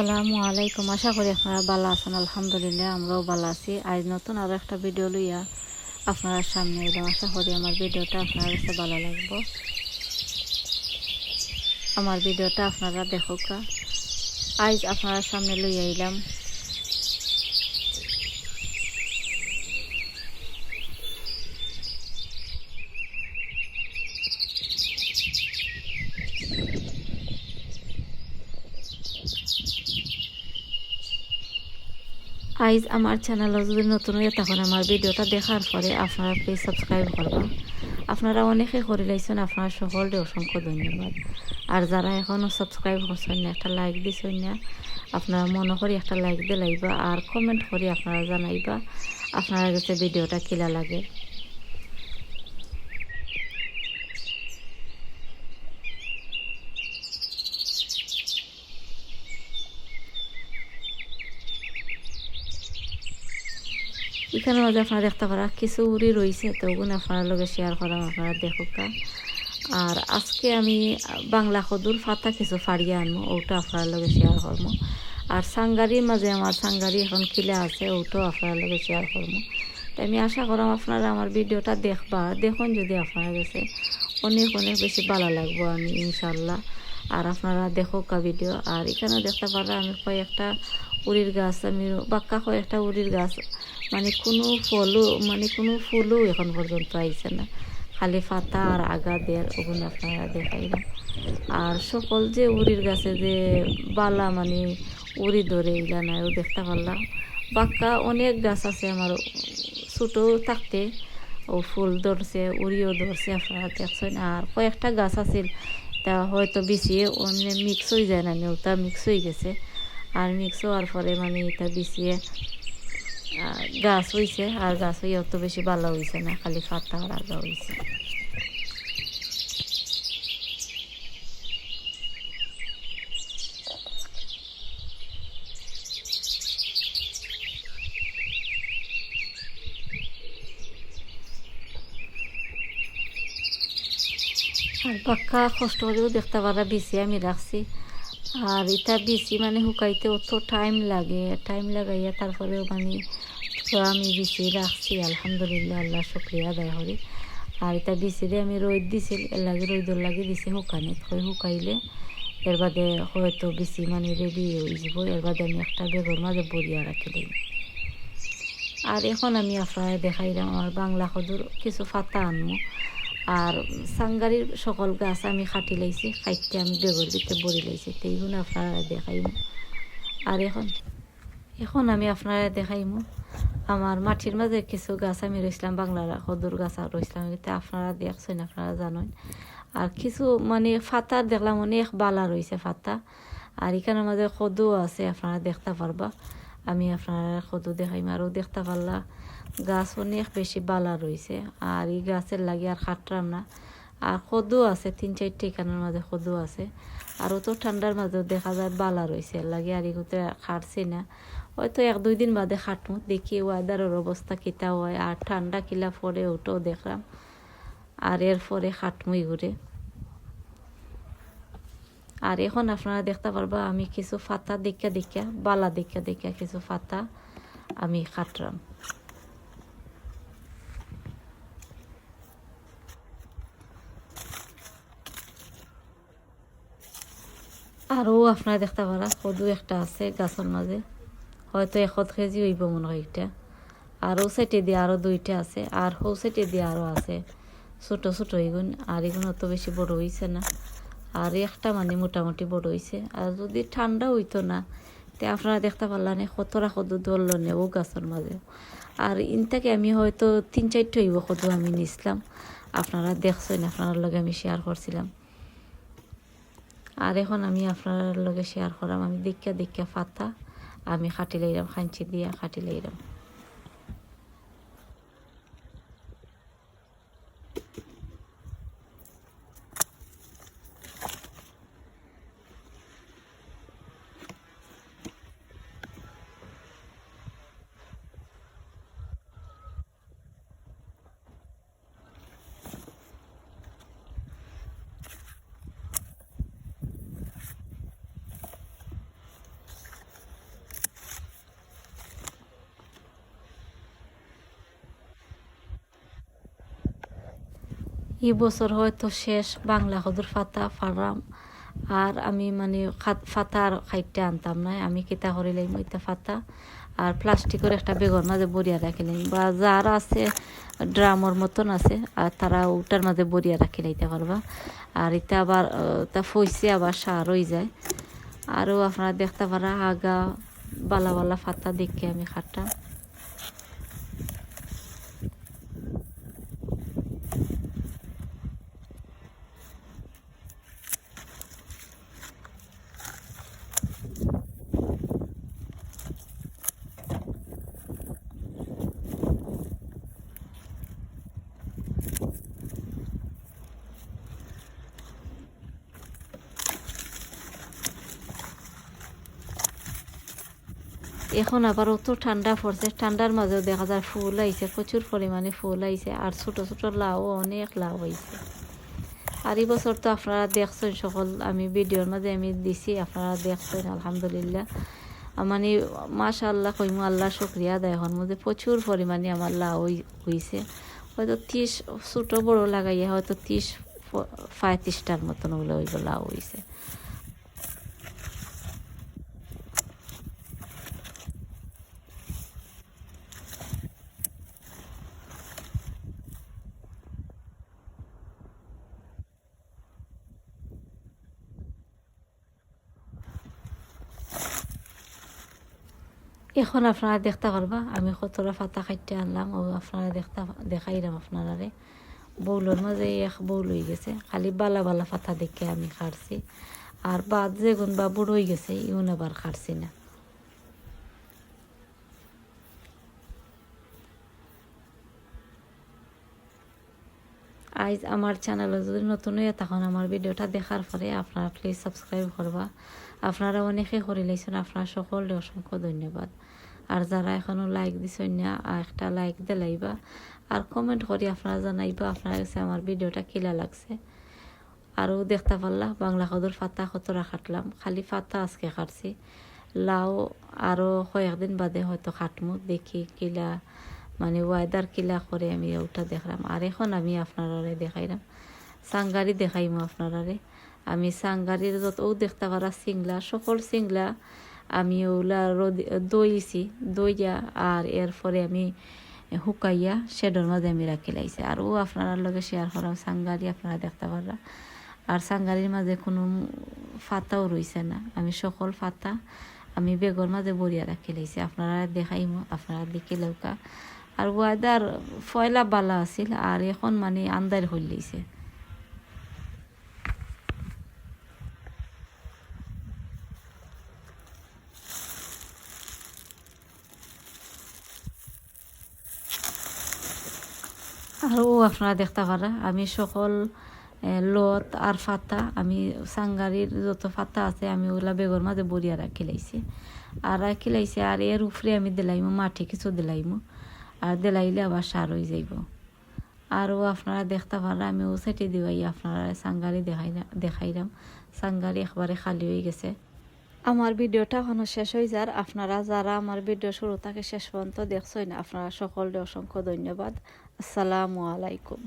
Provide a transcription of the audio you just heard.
আসসালামু আলাইকুম। আশা করি আপনারা ভালো আছেন। আলহামদুলিল্লাহ, আমরাও ভালো আছি। আজ নতুন আরও একটা ভিডিও লইয়া আপনার সামনে এলাম। আশা করি আমার ভিডিওটা আপনার কাছে ভালো লাগবো। আমার ভিডিওটা আপনারা দেখুক আজ আপনার সামনে লইয়া এলাম। আইজ আমার চ্যানেল যদি নতুন হয়ে তখন আমার ভিডিওটা দেখার পরে আপনারা প্লিজ সাবস্ক্রাইব করবেন। আপনারা অনেকে করে লাইছেন, আপনারা সকলকে অসংখ্য ধন্যবাদ। আর যারা এখনও সাবস্ক্রাইব করছেন না, একটা লাইক দিছেন না, আপনারা মনে করি একটা লাইক দিয়ে লাইবা, আর কমেন্ট করে আপনারা জানাইবা আপনারা কাছে ভিডিওটা কিলা লাগে। এখানে মাঝে আপনারা দেখতে পারা কিছু উড়ি রয়েছে তো ওগুলো আপনার লগে শেয়ার করাম আপনারা, দেখুক আর আজকে আমি বাংলা সদুর ফাতা কিছু ফাড়িয়ে আনব, ওটা আপনার লগে শেয়ার করব। আর সাংগারির মাঝে আমার সাংগারি এখন কিলে আছে, ওটাও আপনার লগে শেয়ার করব। তাই আমি আশা করাম আপনারা আমার ভিডিওটা দেখবা, দেখুন যদি আপনারা কাছে অনেক অনেক বেশি ভালো লাগবো আমি, ইনশাল্লাহ। আর আপনারা দেখুক ভিডিও, আর এখানে দেখতে পারা আমি কয়েকটা উড়ির গাছ, আমি বাক্কা কয়েকটা উড়ির গাছ। মানে কোনো ফলও মানে কোনো ফুলও এখন পর্যন্ত আইছে না। খালি পাতা আর আগা দেয়ার ওগুলো আপনারা দেখাইলাম আর সকল যে উড়ির গাছে যে বালা মানে উড়ি ধরে এগুলা নাই দেখতে পারলাম। বাক্কা অনেক গাছ আছে আমার, ছোটো থাকতে ও ফুল ধরছে, উড়িও ধরছে, আপনারা দেখছেন। আর কয়েকটা গাছ আছিল, তা হয়তো বেশি, অন্য মিক্স হয়ে যায় না ওটা মিক্স হয়ে গেছে। আর মিক্স হওয়ার পরে মানে এটা বিছিয়ে গাছ হয়েছে আর গাছ হয়ে অত বেশি ভালো হয়েছে না, খালি ফাটা আগা হয়েছে আর পাক্কা কষ্ট করেও দেখতে পারা বিছি আমি রাখছি। আর এটা বিচি মানে শুকাইতে অত টাইম লাগে। টাইম লাগাইয়া তারপরেও মানে আমি বিচি রাখছি, আলহামদুলিল্লাহ, আল্লাহ শুক্রিয়া আদায় করি। আর এটা বিচিরে আমি রোদ দিছিল এর লাগে রোদর লাগে দিছি, শুকানি শুকাইলে। এর বাদে হয়তো বিচি মানে রেডি হয়ে যাব, এর বাদে আমি একটা বেগর মাঝে বরিয়া রাখি দিই আর এখন আমি আপনার দেখাইলাম, আমার বাংলা সদুর কিছু ফাতা আনব আর সাংগারির সকল গাছ আমি কাটি লাইছি খাইতে আমি বেগর দিতে বড়ি লাইছি। তো এইগুলো আপনারা দেখাইম। আর এখন এখন আমি আপনারা দেখাইমু। আমার মাটির মাঝে কিছু গাছ আমি রইছিলাম, বাংলার সদুর গাছ রইছিলাম। এটা আপনারা দেখছেন, আপনারা জানেন। আর কিছু মানে ফাতার দেখলাম, অনেক বালা রয়েছে ফাতা আর এখানের মাঝে সদু আছে, আপনারা দেখতে পারবা। আমি আপনারা সদু দেখাইম আরও দেখতে পারলা গাছ অনেক বেশি বালা রয়েছে, আর এই গাছের লাগে আর খাটরাম না। আর সদু আছে, তিন চার ঠিকানার মাঝে সদু আছে। আর তো ঠান্ডার মাঝেও দেখা যায় বালা রয়েছে এর লাগে আর এগুতে খাটছি না। হয়তো এক দুই দিন বাদে খাটমু, দেখি ওয়েদারের অবস্থা কিতা হয়, আর ঠান্ডা কিলা পরে ওটাও দেখলাম। আর এরপরে খাটমুই ঘুরে আর এখন আপনারা দেখতে পারবা, আমি কিছু ফাতা দেখা দেখা, বালা দেখা দেখা কিছু ফাতা আমি খাটরাম আরও আপনারা দেখতে পারা সদু একটা আছে গাছের মাঝে, হয়তো এশত কেজি হইব মনে হয় এটা। আরও সাইটে দিয়ে আরও দুইটা আছে, আর হৌ সাইটে দিয়ে আরও আছে, ছোট ছোট এগুন, আর এগুলো অত বেশি বড় হয়েছে না। আর একটা মানে মোটামুটি বড় হয়েছে আর যদি ঠান্ডা হইতো না, তে আপনারা দেখতে পারলেন কতটা সদু ধরল নে ও গাছের মাঝে। আর ইনটাকে আমি হয়তো তিন চারটে হইব সদু আমি নিছিলাম। আপনারা দেখছেন, আপনার লগে আমি শেয়ার করছিলাম। আর এখন আমি আপনার লগে শেয়ার করাম, আমি দেখা দেখা ফাতা, আমি খাটি লাইলাম খাঞ্চি দিয়া খাটি লাইলাম এই বছর হয়তো শেষ বাংলা হদুর ফাতা ফারাম আর আমি মানে ফাতা আর খাইতে আনতাম না। আমি কিতা করিলাম ওইটা ফাতা। আর প্লাস্টিকের একটা বেগর মাঝে বরিয়া রাখিলাম বা যার আছে ড্রামর মতন আছে, আর তারা ওটার মাঝে বরিয়া রাখি লাইতে পারবা আর এটা আবার তা ফইসে আবার সার হয়ে যায়। আরও আপনারা দেখতে পারা আগা বালা বালা ফাতা দেখে আমি খাটটা এখন আবার অত ঠান্ডা পড়ছে, ঠান্ডার মাঝেও দেখা যায় ফুল আইছে, প্রচুর পরিমাণে ফুল আইছে, আর ছোট ছোট লাউ অনেক লাউ আইছে। আর এই বছর তো আপনারা দেখছেন সকল, আমি ভিডিওর মাঝে আমি দিছি, আপনারা দেখছেন, আলহামদুলিল্লাহ। মানে মাশাল্লাহ কইমু, আল্লাহ শুক্রিয়া আদায় হন মধ্যে প্রচুর পরিমাণে আমার লাউ হইছে। হয়তো ত্রিশ ছোটো বড় লাগাইয়া হয়তো ত্রিশ পঁয়ত্রিশটার মতন ওগুলো ওইগুলো লাউ হইছে। এখন আপনারা দেখতে পারবা, আমি কতটা ফাতা খাইতে আনলাম, ও আপনারা দেখতে দেখাইলাম আপনারারে। বৌলোর মাঝে এক বৌল হয়ে গেছে, খালি বালা বালা ফাতা দেখে আমি খাড়ছি আর বাদ যেগুন বা বুড়ো হয়ে গেছে, ইউন আবার খাড়ছি না। আজ আমার চ্যানেলে যদি নতুন হয়ে তখন আমার ভিডিওটা দেখার পরে আপনারা প্লিজ সাবস্ক্রাইব করবা। আপনারা অনেকে করে লাইছেন আপনারা সকলে অসংখ্য ধন্যবাদ। আর যারা এখনও লাইক দিছেন না, একটা লাইক দিলাইবা আর কমেন্ট করে, আপনারা জানাইবা, আপনার কাছে আমার ভিডিওটা কিলা লাগছে। আরও দেখতে পারলা, বাংলা কদর ফাতা কতটা কাটলাম। খালি ফাতা আজকে কাটছি। লাউ আরও কয়েকদিন বাদে হয়তো কাটমু, দেখি কিলা মানে ওয়েদার কিলা করে আমি ওটা দেখলাম আর এখন আমি আপনারারে দেখাইলাম সাংগারি দেখাইমু আপনারারে আমি সাংগারির যত ও দেখতে পারা সিংলা সকল সিংলা আমি ওলা রোদ দইছি দইয়া আর এরপরে আমি শুকাইয়া শেডর মাঝে আমি রাখি লাইছে। আর ও আপনার লগে শেয়ার করাম সাংগারি আপনারা দেখতে পারা আর সাংগারির মাঝে কোনো ফাতাও রইছে না। আমি সকল ফাতা আমি বেগর মাঝে বরিয়া রাখি লাইছি। আপনারা দেখাইমু আপনারা দেখি লৌকা আর ওয়েদার ফয়লা বালা আছিল, আর এখন মানে আন্দার হইলেছে আর ও আপনারা দেখতে পারা আমি সকল লত আর ফাতা, আমি সাংগারির যত ফাতা আছে, আমি ওগুলা বেগর মাঝে বরিয়া রাখি লাইছি আর রাখি লাইছি আর এর উপরে আমি দিলাইমু মাটি কিছু দিলাইমু। আর দিলাইলে আবার সার হয়ে যাইব। আরও আপনারা দেখতে আমি ও সাইটে দিবাই আপনারা সাংগারি দেখাই দেখাইলাম। সাংগারি একবারে খালি হয়ে গেছে। আমার ভিডিওটা এখনও শেষ হয়ে যার, আপনারা যারা আমার ভিডিও শুরু থেকে শেষ পর্যন্ত দেখছেন, আপনারা সকলকে অসংখ্য ধন্যবাদ। আসসালামু আলাইকুম।